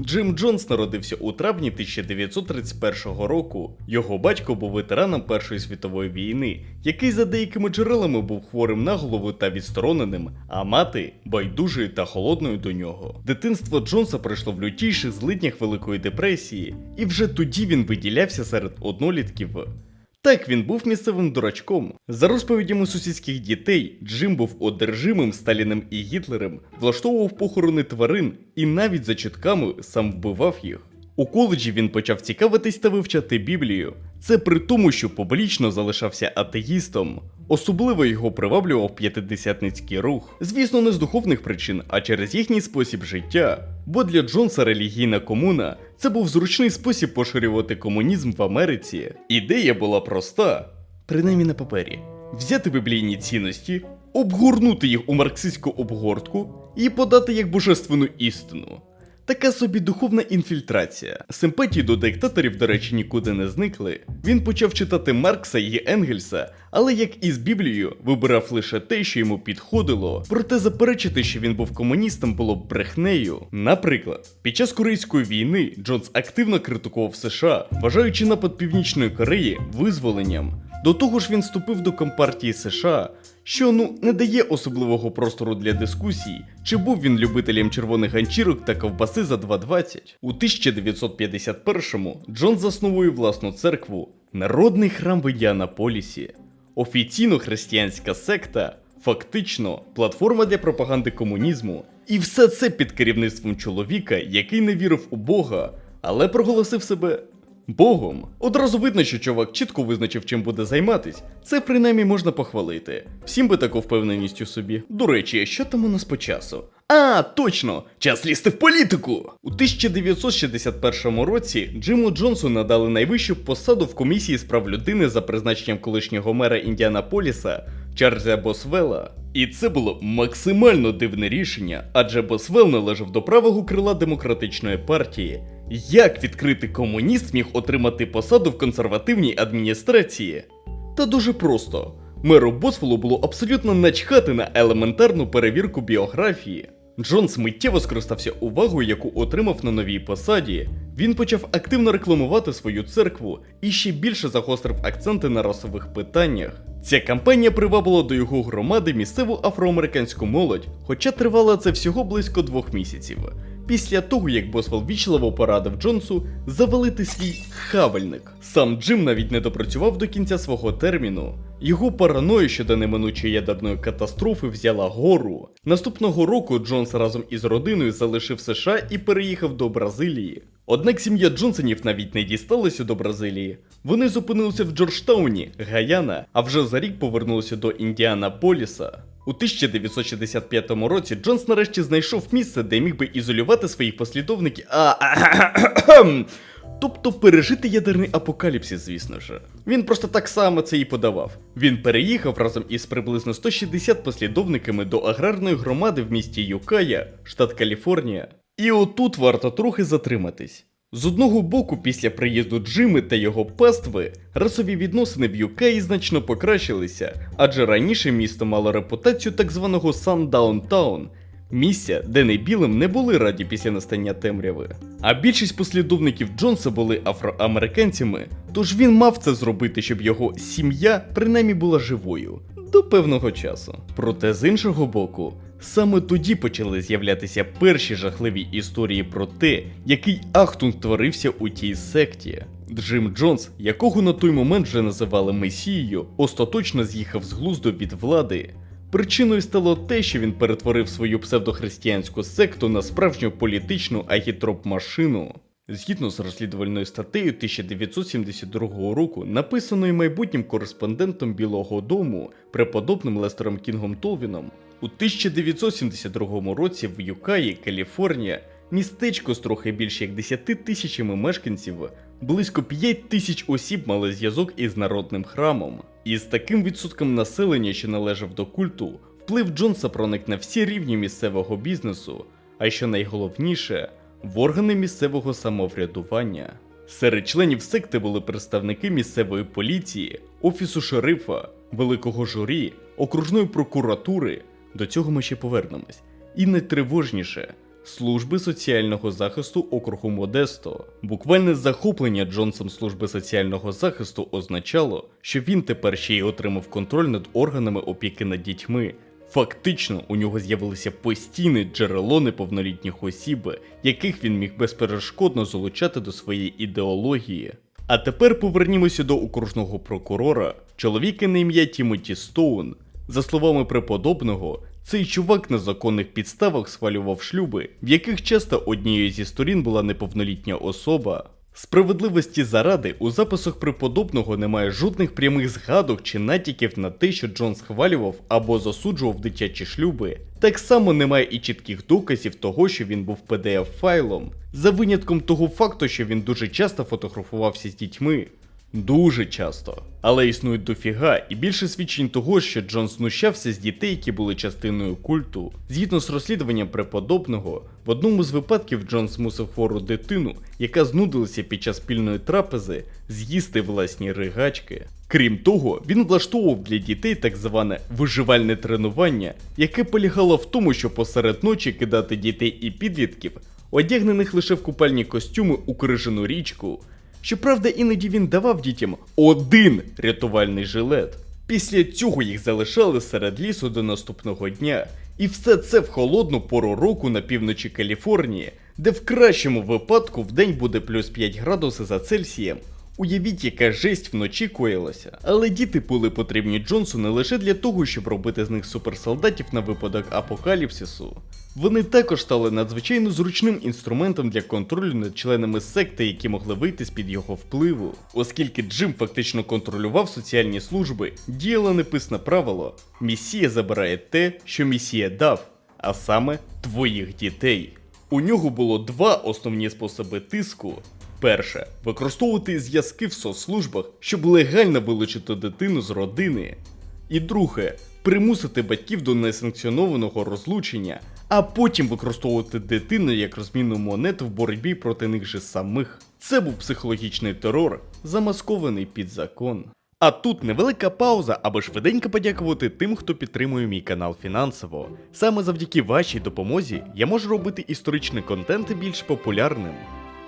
Джим Джонс народився у травні 1931 року. Його батько був ветераном Першої світової війни, який за деякими джерелами був хворим на голову та відстороненим, а мати байдужою та холодною до нього. Дитинство Джонса пройшло в лютіших злиднях Великої депресії, і вже тоді він виділявся серед однолітків. Так, він був місцевим дурачком. За розповідями сусідських дітей, Джим був одержимим Сталіним і Гітлером, влаштовував похорони тварин і навіть за чутками сам вбивав їх. У коледжі він почав цікавитись та вивчати Біблію. Це при тому, що публічно залишався атеїстом. Особливо його приваблював п'ятидесятницький рух. Звісно, не з духовних причин, а через їхній спосіб життя. Бо для Джонса релігійна комуна це був зручний спосіб поширювати комунізм в Америці. Ідея була проста, принаймні на папері: взяти біблійні цінності, обгорнути їх у марксистську обгортку і подати як божественну істину. Така собі духовна інфільтрація. Симпатії до диктаторів, до речі, нікуди не зникли. Він почав читати Маркса і Енгельса, але як і з Біблією, вибирав лише те, що йому підходило. Проте заперечити, що він був комуністом, було б брехнею. Наприклад, під час Корейської війни Джонс активно критикував США, вважаючи напад Північної Кореї визволенням. До того ж, він вступив до Компартії США, що ну не дає особливого простору для дискусій, чи був він любителем червоних ганчірок та ковбаси за 2.20. У 1951-му Джон засновує власну церкву, народний храм в Індіанаполісі. Офіційно християнська секта, фактично платформа для пропаганди комунізму. І все це під керівництвом чоловіка, який не вірив у Бога, але проголосив себе Богом. Одразу видно, що чувак чітко визначив, чим буде займатись. Це принаймні можна похвалити. Всім би таку впевненість у собі. До речі, що там у нас по часу? А, точно! Час лізти в політику! У 1961 році Джиму Джонсу надали найвищу посаду в комісії з прав людини за призначенням колишнього мера Індіанаполіса Чарльза Босвелла. І це було максимально дивне рішення, адже Босвелл належав до правого крила демократичної партії. Як відкритий комуніст міг отримати посаду в консервативній адміністрації? Та дуже просто. Меру Босвеллу було абсолютно начхати на елементарну перевірку біографії. Джонс миттєво скористався увагою, яку отримав на новій посаді. Він почав активно рекламувати свою церкву і ще більше загострив акценти на расових питаннях. Ця кампанія привабила до його громади місцеву афроамериканську молодь, хоча тривала це всього близько двох місяців. Після того, як Босвелл вічливо порадив Джонсу завалити свій хавальник. Сам Джим навіть не допрацював до кінця свого терміну. Його параноя щодо неминучої ядерної катастрофи взяла гору. Наступного року Джонс разом із родиною залишив США і переїхав до Бразилії. Однак сім'я Джонсонів навіть не дісталася до Бразилії. Вони зупинилися в Джорджтауні, Гаяна, а вже за рік повернулися до Індіанаполіса. У 1965 році Джонс нарешті знайшов місце, де міг би ізолювати своїх послідовників. А, Тобто пережити ядерний апокаліпсис, звісно ж. Він просто так само це і подавав. Він переїхав разом із приблизно 160 послідовниками до аграрної громади в місті Юкая, штат Каліфорнія. І отут варто трохи затриматись. З одного боку, після приїзду Джими та його пастви, расові відносини в Юкаї значно покращилися, адже раніше місто мало репутацію так званого Сандаунтаун, місця, де не білим не були раді після настання темряви. А більшість послідовників Джонса були афроамериканцями, тож він мав це зробити, щоб його сім'я принаймні була живою до певного часу. Проте з іншого боку, саме тоді почали з'являтися перші жахливі історії про те, який ахтунг творився у тій секті. Джим Джонс, якого на той момент вже називали Месією, остаточно з'їхав з глузду від влади. Причиною стало те, що він перетворив свою псевдохристиянську секту на справжню політичну агітроп-машину. Згідно з розслідувальною статтею 1972 року, написаною майбутнім кореспондентом Білого Дому, преподобним Лестером Кінгом Толвіном, у 1972 році в Юкаї, Каліфорнія, містечко з трохи більше як 10 тисячами мешканців, близько 5 тисяч осіб мали зв'язок із народним храмом. І з таким відсотком населення, що належав до культу, вплив Джонса проник на всі рівні місцевого бізнесу, а що найголовніше в органи місцевого самоврядування. Серед членів секти були представники місцевої поліції, офісу шерифа, великого журі, окружної прокуратури. До цього ми ще повернемось. І найтривожніше служби соціального захисту округу Модесто. Буквальне захоплення Джонсом служби соціального захисту означало, що він тепер ще й отримав контроль над органами опіки над дітьми. Фактично, у нього з'явилося постійне джерело неповнолітніх осіб, яких він міг безперешкодно залучати до своєї ідеології. А тепер повернімося до окружного прокурора, чоловіка на ім'я Тімоті Стоун. За словами преподобного, цей чувак на законних підставах схвалював шлюби, в яких часто однією зі сторін була неповнолітня особа. Справедливості заради у записах преподобного немає жодних прямих згадок чи натяків на те, що Джон схвалював або засуджував дитячі шлюби. Так само немає і чітких доказів того, що він був pdf файлом, за винятком того факту, що він дуже часто фотографувався з дітьми. Дуже часто. Але існують дофіга і більше свідчень того, що Джон знущався з дітей, які були частиною культу. Згідно з розслідуванням преподобного, в одному з випадків Джон змусив хвору дитину, яка знудилася під час спільної трапези, з'їсти власні ригачки. Крім того, він влаштовував для дітей так зване виживальне тренування, яке полягало в тому, що посеред ночі кидати дітей і підлітків, одягнених лише в купальні костюми у крижану річку. Щоправда, іноді він давав дітям один рятувальний жилет. Після цього їх залишали серед лісу до наступного дня. І все це в холодну пору року на півночі Каліфорнії, де в кращому випадку в день буде плюс 5 градусів за Цельсієм. Уявіть, яка жесть вночі коїлася. Але діти були потрібні Джонсу не лише для того, щоб робити з них суперсолдатів на випадок апокаліпсису. Вони також стали надзвичайно зручним інструментом для контролю над членами секти, які могли вийти з-під його впливу. Оскільки Джим фактично контролював соціальні служби, діяло неписне правило: місія забирає те, що місія дав, а саме твоїх дітей. У нього було два основні способи тиску. Перше використовувати зв'язки в соцслужбах, щоб легально вилучити дитину з родини. І друге примусити батьків до несанкціонованого розлучення, а потім використовувати дитину як розмінну монету в боротьбі проти них же самих. Це був психологічний терор, замаскований під закон. А тут невелика пауза, аби швиденько подякувати тим, хто підтримує мій канал фінансово. Саме завдяки вашій допомозі я можу робити історичний контент більш популярним.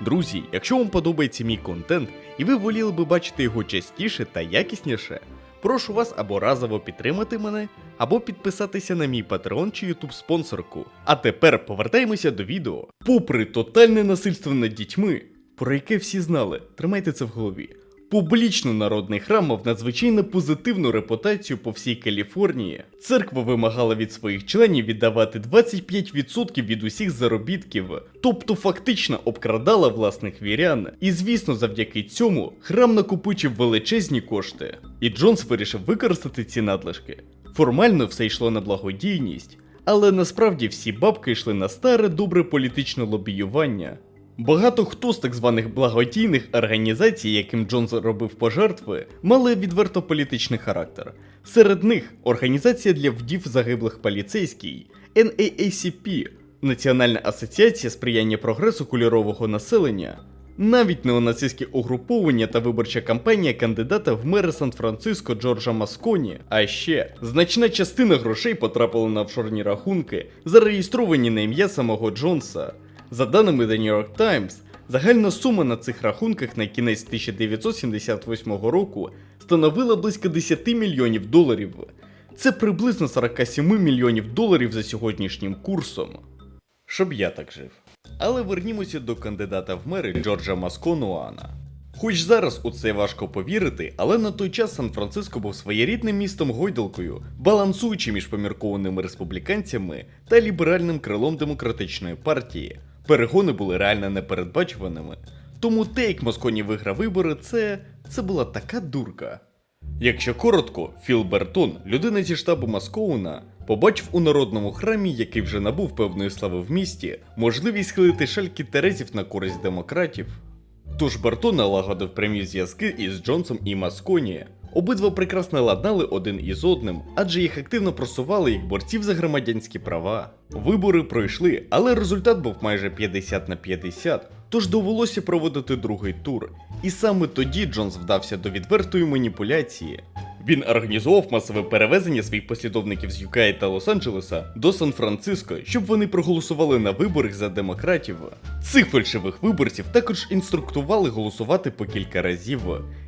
Друзі, якщо вам подобається мій контент і ви воліли би бачити його частіше та якісніше, прошу вас або разово підтримати мене, або підписатися на мій патреон чи ютуб спонсорку. А тепер повертаємося до відео. Попри тотальне насильство над дітьми, про яке всі знали, тримайте це в голові. Публічно народний храм мав надзвичайно позитивну репутацію по всій Каліфорнії. Церква вимагала від своїх членів віддавати 25% від усіх заробітків, тобто фактично обкрадала власних вірян. І звісно, завдяки цьому храм накопичив величезні кошти. І Джонс вирішив використати ці надлишки. Формально все йшло на благодійність, але насправді всі бабки йшли на старе добре політичне лобіювання. Багато хто з так званих благодійних організацій, яким Джонс робив пожертви, мали відверто політичний характер. Серед них Організація для вдів загиблих поліцейський, NAACP, Національна асоціація сприяння прогресу кольорового населення, навіть неонацистські угруповання та виборча кампанія кандидата в мери Сан-Франциско Джорджа Масконі. А ще значна частина грошей потрапила на офшорні рахунки, зареєстровані на ім'я самого Джонса. За даними The New York Times, загальна сума на цих рахунках на кінець 1978 року становила близько 10 мільйонів доларів. Це приблизно 47 мільйонів доларів за сьогоднішнім курсом. Щоб я так жив. Але вернімося до кандидата в мери Джорджа Масконуана. Хоч зараз у це важко повірити, але на той час Сан-Франциско був своєрідним містом гойдалкою, балансуючи між поміркованими республіканцями та ліберальним крилом демократичної партії. Перегони були реально непередбачуваними. Тому те, як Москоні виграв вибори, це. це була така дурка. Якщо коротко, Філ Бертон, людина зі штабу Маскоуна, побачив у народному храмі, який вже набув певної слави в місті, можливість схилити шальки терезів на користь демократів. Тож Бертон налагодив прямі зв'язки із Джонсом і Масконі. Обидва прекрасно ладнали один із одним, адже їх активно просували як борців за громадянські права. Вибори пройшли, але результат був майже 50 на 50, тож довелося проводити другий тур. І саме тоді Джонс вдався до відвертої маніпуляції. Він організував масове перевезення своїх послідовників з UK та Лос-Анджелеса до Сан-Франциско, щоб вони проголосували на виборах за демократів. Цих фальшивих виборців також інструктували голосувати по кілька разів.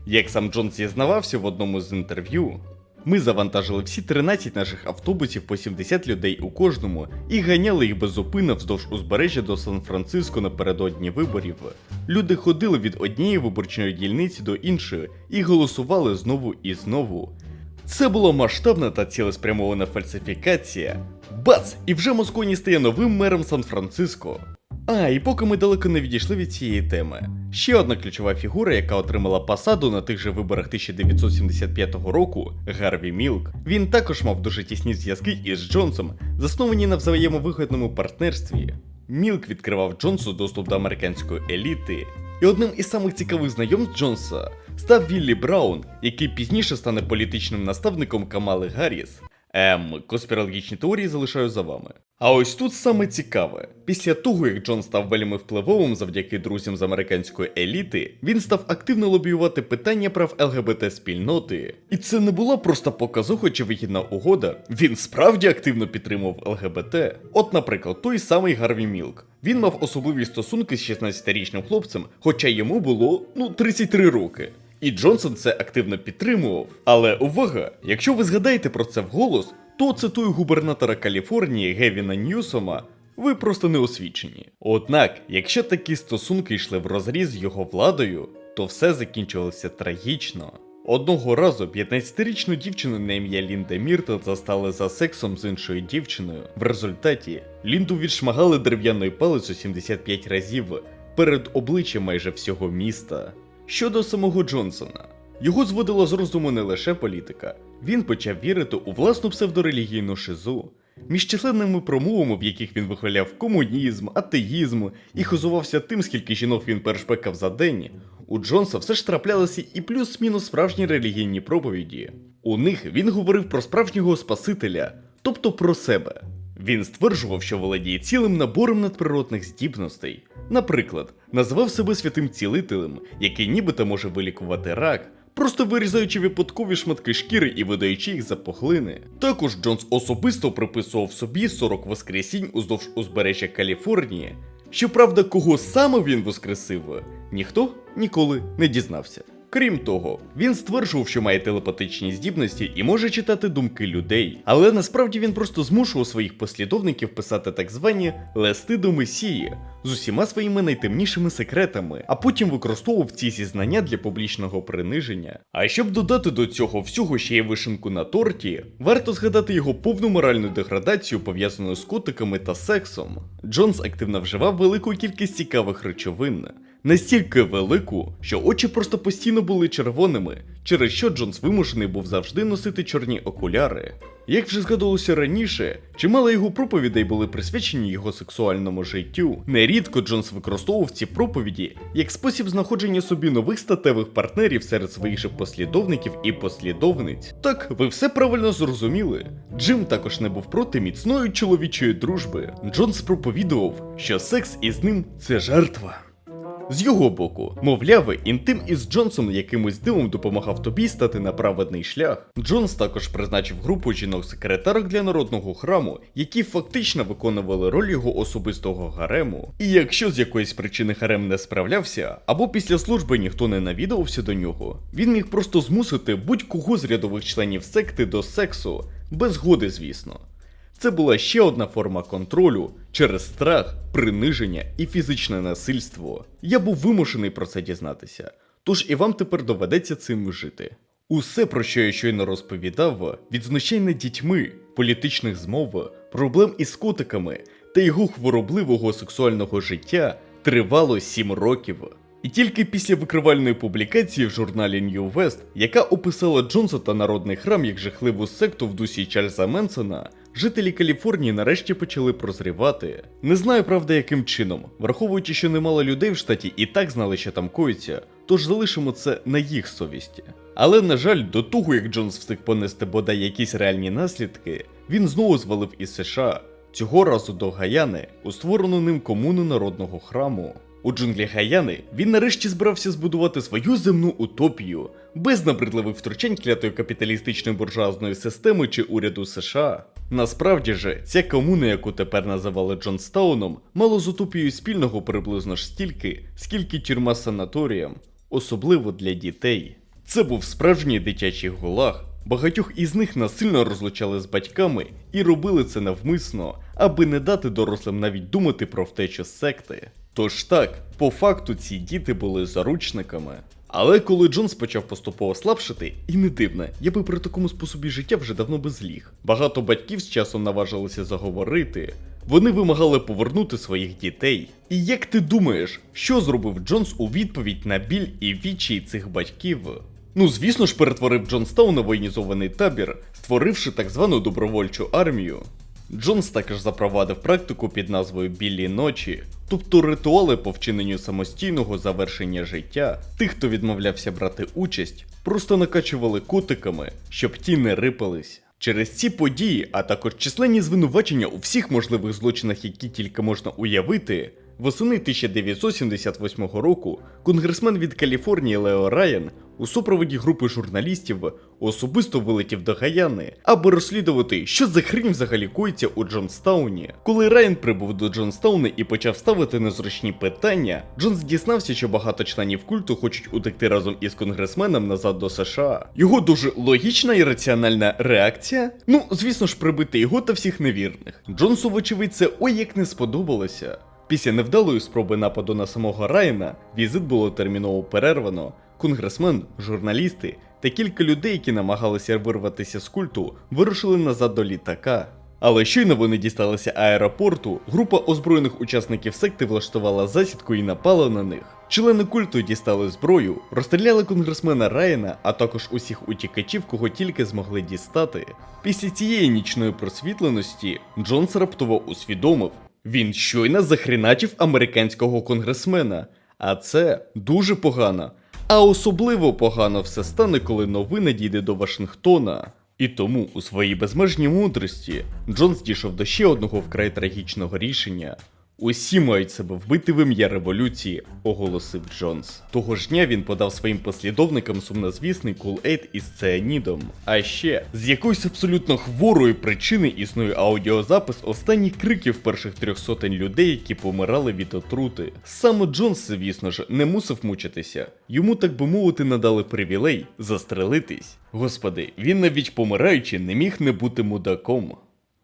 Як сам Джонс зізнавався в одному з інтерв'ю, ми завантажили всі 13 наших автобусів по 70 людей у кожному і ганяли їх без зупину вздовж узбережжя до Сан-Франциско напередодні виборів. Люди ходили від однієї виборчої дільниці до іншої і голосували знову і знову. Це була масштабна та цілеспрямована фальсифікація. Бац! І вже Москоні стає новим мером Сан-Франциско. А, і поки ми далеко не відійшли від цієї теми. Ще одна ключова фігура, яка отримала посаду на тих же виборах 1975 року, Гарві Мілк. Він також мав дуже тісні зв'язки із Джонсом, засновані на взаємовигідному партнерстві. Мілк відкривав Джонсу доступ до американської еліти. І одним із самих цікавих знайомств Джонса став Віллі Браун, який пізніше стане політичним наставником Камали Гарріс. Ем, конспірологічні теорії залишаю за вами. А ось тут саме цікаве. Після того, як Джон став вельми впливовим завдяки друзям з американської еліти, він став активно лобіювати питання прав ЛГБТ спільноти. І це не була просто показуха чи вигідна угода. Він справді активно підтримував ЛГБТ. От, наприклад, той самий Гарві Мілк. Він мав особливі стосунки з 16-річним хлопцем, хоча йому було ну 33 роки. І Джонсон це активно підтримував. Але увага! Якщо ви згадаєте про це вголос, то цитую губернатора Каліфорнії Гевіна Ньюсома. Ви просто не освічені. Однак, якщо такі стосунки йшли в розріз його владою, то все закінчилося трагічно. Одного разу 15-річну дівчину на ім'я Лінда Міртл застали за сексом з іншою дівчиною. В результаті Лінду відшмагали дерев'яною палицю 75 разів перед обличчям майже всього міста. Щодо самого Джонсона, його зводила з розуму не лише політика, він почав вірити у власну псевдорелігійну шизу. Між численними промовами, в яких він вихваляв комунізм, атеїзм і хизувався тим, скільки жінок він перешпекав за день, у Джонса все ж траплялися і плюс-мінус справжні релігійні проповіді. У них він говорив про справжнього Спасителя, тобто про себе. Він стверджував, що володіє цілим набором надприродних здібностей. Наприклад, називав себе святим цілителем, який нібито може вилікувати рак, просто вирізаючи випадкові шматки шкіри і видаючи їх за поглини. Також Джонс особисто приписував собі 40 воскресінь уздовж узбережжя Каліфорнії. Щоправда, кого саме він воскресив, ніхто ніколи не дізнався. Крім того, він стверджував, що має телепатичні здібності і може читати думки людей, але насправді він просто змушував своїх послідовників писати так звані листи до Месії з усіма своїми найтемнішими секретами, а потім використовував ці зізнання для публічного приниження. А щоб додати до цього всього ще й вишенку на торті, варто згадати його повну моральну деградацію, пов'язану з котиками та сексом. Джонс активно вживав велику кількість цікавих речовин. Настільки велику, що очі просто постійно були червоними, через що Джонс вимушений був завжди носити чорні окуляри. Як вже згадувалося раніше, чимало його проповідей були присвячені його сексуальному життю. Нерідко Джонс використовував ці проповіді як спосіб знаходження собі нових статевих партнерів серед своїх же послідовників і послідовниць. Так, ви все правильно зрозуміли. Джим також не був проти міцної чоловічої дружби. Джонс проповідував, що секс із ним це жертва. З його боку, мовляви, інтим із Джонсом якимось дивом допомагав тобі стати на праведний шлях. Джонс також призначив групу жінок-секретарок для народного храму, які фактично виконували роль його особистого гарему. І якщо з якоїсь причини гарем не справлявся, або після служби ніхто не навідувався до нього, він міг просто змусити будь-кого з рядових членів секти до сексу, без згоди, звісно. Це була ще одна форма контролю через страх, приниження і фізичне насильство. Я був вимушений про це дізнатися, тож і вам тепер доведеться цим жити. Усе, про що я щойно розповідав, від знущань над дітьми, політичних змов, проблем із котиками та його хворобливого сексуального життя тривало 7 років. І тільки після викривальної публікації в журналі New West, яка описала Джонса та народний храм як жахливу секту в дусі Чарльза Менсона, жителі Каліфорнії нарешті почали прозрівати. Не знаю, правда, яким чином, враховуючи, що немало людей в штаті і так знали, що там коїться, тож залишимо це на їх совісті. Але на жаль, до того як Джонс встиг понести бодай якісь реальні наслідки, він знову звалив із США. Цього разу до Гаяни у створену ним комуну народного храму. У джунглях Гаяни він нарешті збирався збудувати свою земну утопію, без набридливих втручань клятої капіталістичної буржуазної системи чи уряду США. Насправді же, ця комуна, яку тепер називали Джонстауном, мало з утопією спільного приблизно ж стільки, скільки тюрма з санаторієм, особливо для дітей. Це був справжній дитячий гулаг. Багатьох із них насильно розлучали з батьками і робили це навмисно, аби не дати дорослим навіть думати про втечу секти. Тож так, по факту ці діти були заручниками. Але коли Джонс почав поступово слабшати, і не дивно, я би при такому способі життя вже давно би зліг. Багато батьків з часом наважилися заговорити. Вони вимагали повернути своїх дітей. І як ти думаєш, що зробив Джонс у відповідь на біль і відчай цих батьків? Ну, звісно ж, перетворив Джонстаун на воєнізований табір, створивши так звану добровольчу армію. Джонс також запровадив практику під назвою Білі ночі, тобто ритуали по вчиненню самостійного завершення життя. Тих, хто відмовлявся брати участь, просто накачували кутиками, щоб ті не рипались. Через ці події, а також численні звинувачення у всіх можливих злочинах, які тільки можна уявити, восени 1978 року конгресмен від Каліфорнії Лео Райан у супроводі групи журналістів особисто вилетів до Гаяни, аби розслідувати, що за хрінь взагалі коїться у Джонстауні. Коли Райан прибув до Джонстауна і почав ставити незручні питання, Джонс дізнався, що багато членів культу хочуть утекти разом із конгресменом назад до США. Його дуже логічна і раціональна реакція. Ну, звісно ж, прибити його та всіх невірних. Джонсу, вочевидь, це ой як не сподобалося. Після невдалої спроби нападу на самого Райана візит було терміново перервано. Конгресмен, журналісти та кілька людей, які намагалися вирватися з культу, вирушили назад до літака. Але щойно вони дісталися аеропорту, група озброєних учасників секти влаштувала засідку і напала на них. Члени культу дістали зброю, розстріляли конгресмена Райана, а також усіх утікачів, кого тільки змогли дістати. Після цієї нічної просвітленості Джонс раптово усвідомив, він щойно захріначив американського конгресмена, а це дуже погано. А особливо погано все стане, коли новина дійде до Вашингтона. І тому у своїй безмежній мудрості Джонс дійшов до ще одного вкрай трагічного рішення. Усі мають себе вбити в ім'я революції, оголосив Джонс. Того ж дня він подав своїм послідовникам сумнозвісний кул-ейт із цианідом. А ще з якоїсь абсолютно хворої причини існує аудіозапис останніх криків перших трьох сотень людей, які помирали від отрути. Саме Джонс, звісно ж, не мусив мучитися. Йому, так би мовити, надали привілей застрелитись. Господи, він навіть помираючи не міг не бути мудаком.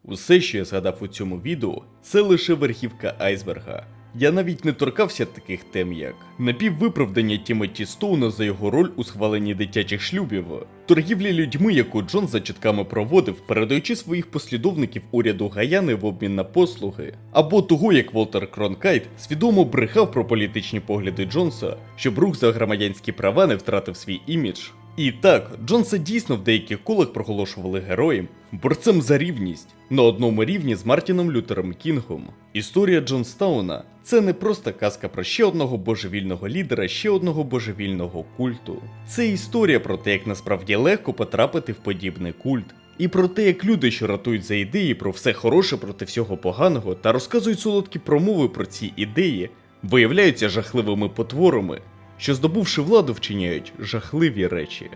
Усе, що я згадав у цьому відео, це лише верхівка айсберга. Я навіть не торкався таких тем, як напіввиправдання Тімоті Стоуна за його роль у схваленні дитячих шлюбів, торгівлі людьми, яку Джон за чітками проводив, передаючи своїх послідовників уряду Гаяни в обмін на послуги, або того, як Волтер Кронкайт свідомо брехав про політичні погляди Джонса, щоб рух за громадянські права не втратив свій імідж. І так, Джонса дійсно в деяких колах проголошували героєм, борцем за рівність на одному рівні з Мартіном Лютером Кінгом. Історія Джонстауна це не просто казка про ще одного божевільного лідера, ще одного божевільного культу. Це історія про те, як насправді легко потрапити в подібний культ. І про те, як люди, що ратують за ідеї про все хороше проти всього поганого та розказують солодкі промови про ці ідеї, виявляються жахливими потворами, що здобувши владу, вчиняють жахливі речі.